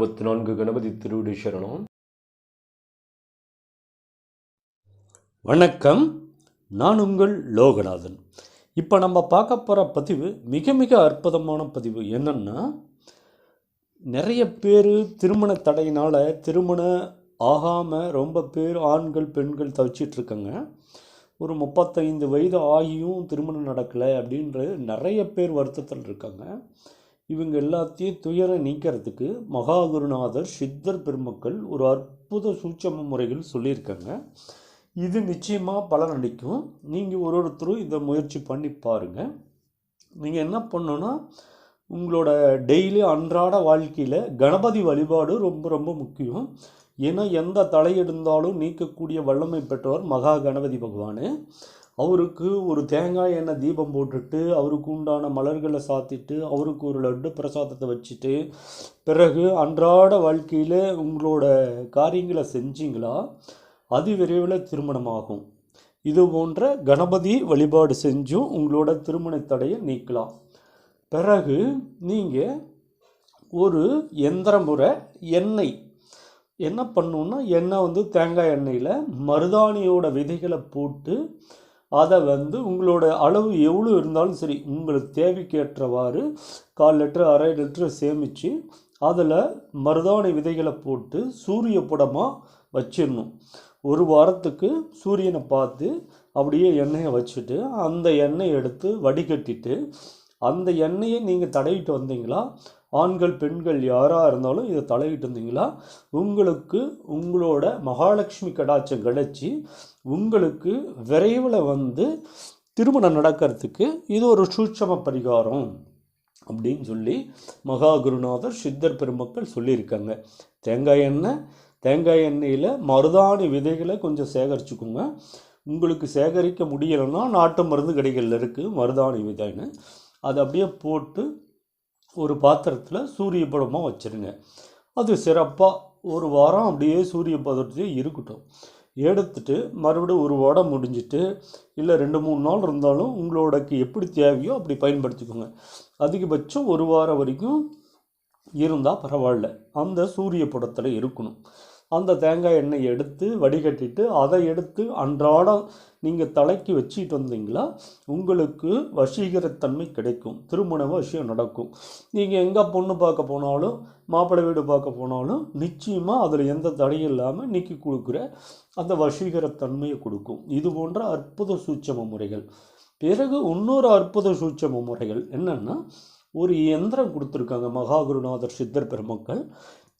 அறுபத்தி நான்கு கணபதி திருவிடி சரணம். வணக்கம். நான் உங்கள் லோகநாதன். இப்போ நம்ம பார்க்க போகிற பதிவு மிக மிக அற்புதமான பதிவு. என்னென்னா நிறைய பேர் திருமண தடையினால் திருமணம் ஆகாமல் ரொம்ப பேர் ஆண்கள் பெண்கள் தவிச்சிட்ருக்காங்க ஒரு முப்பத்தைந்து வயது ஆகியும் திருமணம் நடக்கலை அப்படின்ற நிறைய பேர் வருத்தத்தில் இருக்காங்க. இவங்க எல்லாத்தையும் துயர நீக்கிறதுக்கு மகாகுருநாதர் சித்தர் பெருமக்கள் ஒரு அற்புத சூட்சம முறைகள் சொல்லியிருக்காங்க. இது நிச்சயமாக பலனளிக்கும் நீங்கள் ஒரு ஒருத்தரும் இதை முயற்சி பண்ணி பாருங்கள் நீங்கள் என்ன பண்ணணுன்னா உங்களோட டெய்லி அன்றாட வாழ்க்கையில் கணபதி வழிபாடு ரொம்ப ரொம்ப முக்கியம். ஏன்னா எந்த தடை நீக்கக்கூடிய வல்லமை பெற்றவர் மகா கணபதி பகவான். அவருக்கு ஒரு தேங்காய் எண்ணெய் தீபம் போட்டுட்டு அவருக்கு உண்டான மலர்களை சாத்திட்டு அவருக்கு ஒரு லட்டு பிரசாதத்தை வச்சுட்டு பிறகு அன்றாட வாழ்க்கையில் உங்களோட காரியங்களை செஞ்சிங்களா? அது விரைவில் திருமணமாகும். இது போன்ற கணபதி வழிபாடு செஞ்சும் உங்களோட திருமண தடையை நீக்கலாம். பிறகு நீங்கள் ஒரு எந்திரமுறை எண்ணெய். என்ன பண்ணணுன்னா எண்ணெய் வந்து தேங்காய் எண்ணெயில் மருதாணியோட விதைகளை போட்டு அதை வந்து உங்களோட அளவு எவ்வளோ இருந்தாலும் சரி உங்களுக்கு தேவைக்கேற்றவாறு கால் லிட்டரு அரை லிட்டரு சேமித்து அதில் மருதாணி விதைகளை போட்டு சூரிய புடமாக வச்சிடணும். ஒரு வாரத்துக்கு சூரியனை பார்த்து அப்படியே எண்ணெயை வச்சுட்டு அந்த எண்ணெயை எடுத்து வடிகட்டிட்டு அந்த எண்ணெயை நீங்கள் தடவிட்டு வந்தீங்களா? ஆண்கள் பெண்கள் யாராக இருந்தாலும் இதை தலையிட்டு வந்தீங்களா உங்களுக்கு உங்களோட மகாலட்சுமி கடாட்சம் கிடச்சி உங்களுக்கு விரைவில் வந்து திருமணம் நடக்கிறதுக்கு இது ஒரு சூட்சம பரிகாரம் அப்படின்னு சொல்லி மகா குருநாதர் சித்தர் பெருமக்கள் சொல்லியிருக்காங்க. தேங்காய் எண்ணெய் தேங்காய் எண்ணெயில் மருதாணி விதைகளை கொஞ்சம் சேகரிச்சுக்கோங்க. உங்களுக்கு சேகரிக்க முடியலைன்னா நாட்டு மருந்து கடைகளில் இருக்குது மருதாணி விதைன்னு. அதை அப்படியே போட்டு ஒரு பாத்திரத்தில் சூரிய படமாக வச்சுருங்க. அது சிறப்பாக ஒரு வாரம் அப்படியே சூரிய பதத்திலே இருக்கட்டும். எடுத்துட்டு மறுபடியும் ஒரு வாரம் முடிஞ்சிட்டு இல்லை ரெண்டு மூணு நாள் இருந்தாலும் உங்களோடக்கு எப்படி தேவையோ அப்படி பயன்படுத்திக்கோங்க. அதிகபட்சம் ஒரு வாரம் வரைக்கும் இருந்தால் பரவாயில்ல. அந்த சூரிய படத்தில் இருக்கணும். அந்த தேங்காய் எண்ணெய் எடுத்து வடிகட்டிட்டு அதை எடுத்து அன்றாடம் நீங்கள் தலைக்கு வச்சுட்டு வந்தீங்களா? உங்களுக்கு வசீகரத்தன்மை கிடைக்கும். திருமண விஷயம் நடக்கும். நீங்கள் எங்கே பொண்ணு பார்க்க போனாலும் மாப்பிள்ளை வீடு பார்க்க போனாலும் நிச்சயமாக அதில் எந்த தடையும் இல்லாமல் நீக்கி கொடுக்குற அந்த வசீகரத்தன்மையை கொடுக்கும். இது போன்ற அற்புத சூட்சம முறைகள். பிறகு இன்னொரு அற்புத சூட்சம முறைகள் என்னென்னா ஒரு எந்திரம் கொடுத்துருக்காங்க. மகாகுருநாதர் சித்தர் பெருமக்கள்.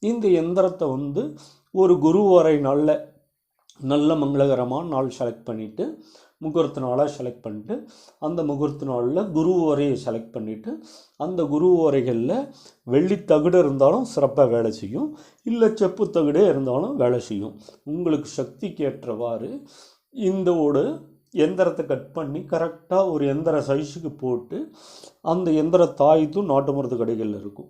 இந்த எந்திரத்தை வந்து ஒரு குருவரை நல்ல நல்ல மங்களகரமான நாள் செலக்ட் பண்ணிவிட்டு முகூர்த்த நாளாக செலக்ட் பண்ணிட்டு அந்த முகூர்த்த நாளில் குரு உரையை செலக்ட் பண்ணிவிட்டு அந்த குரு உரைகளில் வெள்ளி தகுடு இருந்தாலும் சிறப்பாக வேலை செய்யும். இல்லை செப்பு தகுடே இருந்தாலும் வேலை செய்யும். உங்களுக்கு சக்திக்கு ஏற்றவாறு இந்த ஒரு எந்திரத்தை கட் பண்ணி கரெக்டாக ஒரு எந்திர சைஸுக்கு போட்டு அந்த எந்திர தாய்த்தும் நாட்டு மருந்து கடைகளில் இருக்கும்.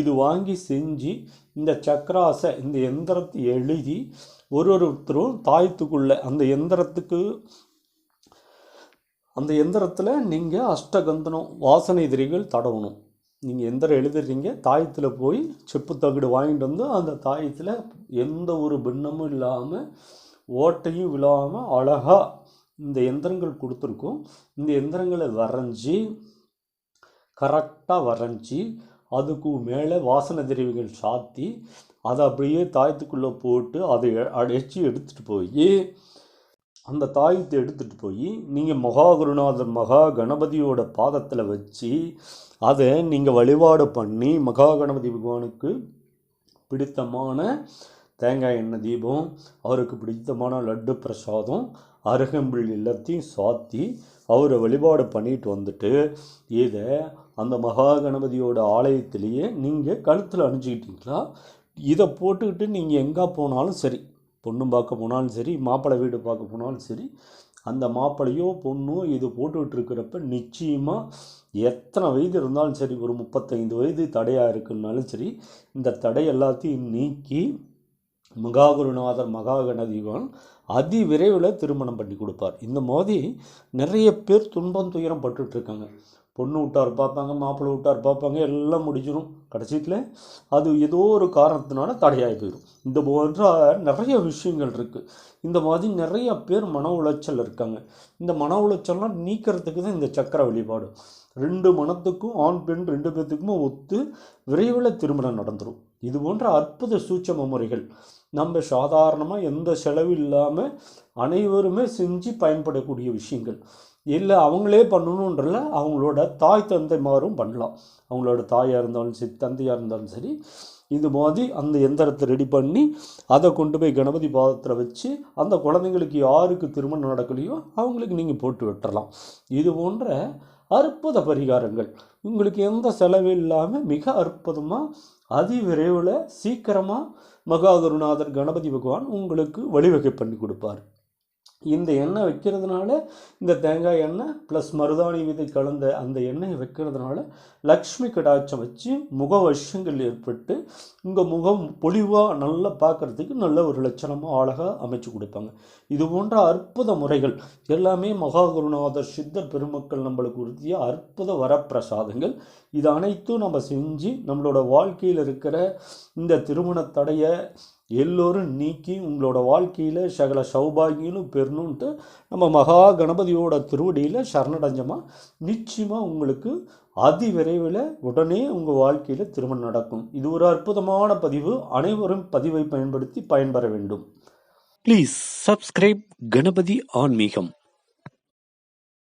இது வாங்கி செஞ்சு இந்த சக்கராசை இந்த எந்திரத்தை எழுதி ஒரு ஒருத்தரும் தாயத்துக்குள்ளே அந்த எந்திரத்துக்கு அந்த எந்திரத்தில் நீங்கள் அஷ்டகந்தனம் வாசனை திரிகள் தடவணும். நீங்கள் எந்திரம் எழுதுறீங்க தாயத்தில் போய் செப்பு தகுடு வாங்கிட்டு வந்து அந்த தாயத்தில் எந்த ஒரு பின்னமும் இல்லாமல் ஓட்டையும் விழாமல் அழகாக இந்த எந்திரங்கள் கொடுத்துருக்கோம். இந்த எந்திரங்களை வரைஞ்சி கரெக்டாக வரைஞ்சி அதுக்கு மேலே வாசனை திரவிகள் சாத்தி அதை அப்படியே தாயத்துக்குள்ளே போட்டு அதை அடைச்சி எடுத்துகிட்டு போய் அந்த தாயத்தை எடுத்துகிட்டு போய் நீங்கள் மகாகுருநாதர் மகா கணபதியோட பாதத்தில் வச்சு அதை நீங்கள் வழிபாடு பண்ணி மகா கணபதி பகவானுக்கு பிடித்தமான தேங்காய் எண்ணெய் தீபம் அவருக்கு பிடித்தமான லட்டு பிரசாதம் அருகம்பில் எல்லாத்தையும் சாத்தி அவரை வழிபாடு பண்ணிட்டு வந்துட்டு இதை அந்த மகா கணபதியோட ஆலயத்திலேயே நீங்கள் கழுத்தில் அணிஞ்சிக்கிட்டீங்களா? இதை போட்டுக்கிட்டு நீங்கள் எங்கே போனாலும் சரி பொண்ணு பார்க்க போனாலும் சரி மாப்பிள்ளை வீடு பார்க்க போனாலும் சரி அந்த மாப்பிள்ளையோ பொண்ணோ இது போட்டுக்கிட்டு இருக்கிறப்ப நிச்சயமாக எத்தனை வயது இருந்தாலும் சரி ஒரு முப்பத்தைந்து வயது தடையாக இருக்குன்னாலும் சரி இந்த தடை எல்லாத்தையும் நீக்கி மகாகுருநாதர் மகாகணதீபன் அதி விரைவில் திருமணம் பண்ணி கொடுப்பார். இந்த மாதிரி நிறைய பேர் துன்பம் துயரம் பட்டுட்ருக்காங்க பொண்ணு விட்டார் பார்ப்பாங்க மாப்பிள்ளை விட்டார் பார்ப்பாங்க எல்லாம் முடிஞ்சிடும் கடைசியில் அது ஏதோ ஒரு காரணத்தினால தடையாகி போயிடும். இந்த போன்ற நிறைய விஷயங்கள் இருக்குது இந்த மாதிரி நிறைய பேர் மன உளைச்சல் இருக்காங்க. இந்த மன உளைச்சல்லாம் நீக்கிறதுக்கு தான் இந்த சக்கர வழிபாடு. ரெண்டு மனத்துக்கும் ஆண் பெண் ரெண்டு பேர்த்துக்குமே ஒத்து விரைவில் திருமணம் நடந்துடும் இது போன்ற அற்புத சூட்சம முறைகள். நம்ம சாதாரணமாக எந்த செலவு இல்லாமல் அனைவருமே செஞ்சு பயன்படக்கூடிய விஷயங்கள். இல்லை அவங்களே பண்ணணுன்றல அவங்களோட தாய் தந்தைமாரும் பண்ணலாம். அவங்களோட தாயாக இருந்தாலும் சரி தந்தையாக இருந்தாலும் சரி இது மாதிரி அந்த எந்திரத்தை ரெடி பண்ணி அதை கொண்டு போய் கணபதி பாதத்தில் வச்சு அந்த குழந்தைங்களுக்கு யாருக்கு திருமணம் நடக்கலையோ அவங்களுக்கு நீங்கள் போட்டு விட்டுறலாம் இது போன்ற அற்புத பரிகாரங்கள். உங்களுக்கு எந்த செலவு இல்லாமல் மிக அற்புதமாக அதி விரைவில் சீக்கிரமாக மகாகுருநாதர் கணபதி பகவான் உங்களுக்கு வழிவகை பண்ணி கொடுப்பார். இந்த எண்ணெய் வைக்கிறதுனால இந்த தேங்காய் எண்ணெய் ப்ளஸ் மருதாணி விதை கலந்த அந்த எண்ணெயை வைக்கிறதுனால லக்ஷ்மி கடாட்சம் வச்சு முக வருஷங்கள் ஏற்பட்டு உங்கள் முகம் பொலிவாக நல்லா பார்க்குறதுக்கு நல்ல ஒரு லட்சணமாக அழகாக அமைச்சு கொடுப்பாங்க. இது போன்ற அற்புத முறைகள் எல்லாமே மகாகுருநாதர் சித்தர் பெருமக்கள் நம்மளுக்கு உறுதிய அற்புத வரப்பிரசாதங்கள். இது அனைத்தும் நம்ம செஞ்சு நம்மளோட வாழ்க்கையில் இருக்கிற இந்த திருமண தடையை எல்லோரும் நீக்கி உங்களோட வாழ்க்கையில் சகல சௌபாகியனும் பெறணுன்ட்டு நம்ம மகா கணபதியோட திருவடியில் சரணடைஞ்சோமா? நிச்சயமாக உங்களுக்கு அதி விரைவில் உடனே உங்கள் வாழ்க்கையில் திருமணம் நடக்கும். இது ஒரு அற்புதமான பதிவு. அனைவரும் பதிவை பயன்படுத்தி பயன்பெற வேண்டும். ப்ளீஸ் சப்ஸ்கிரைப் கணபதி ஆன்மீகம்.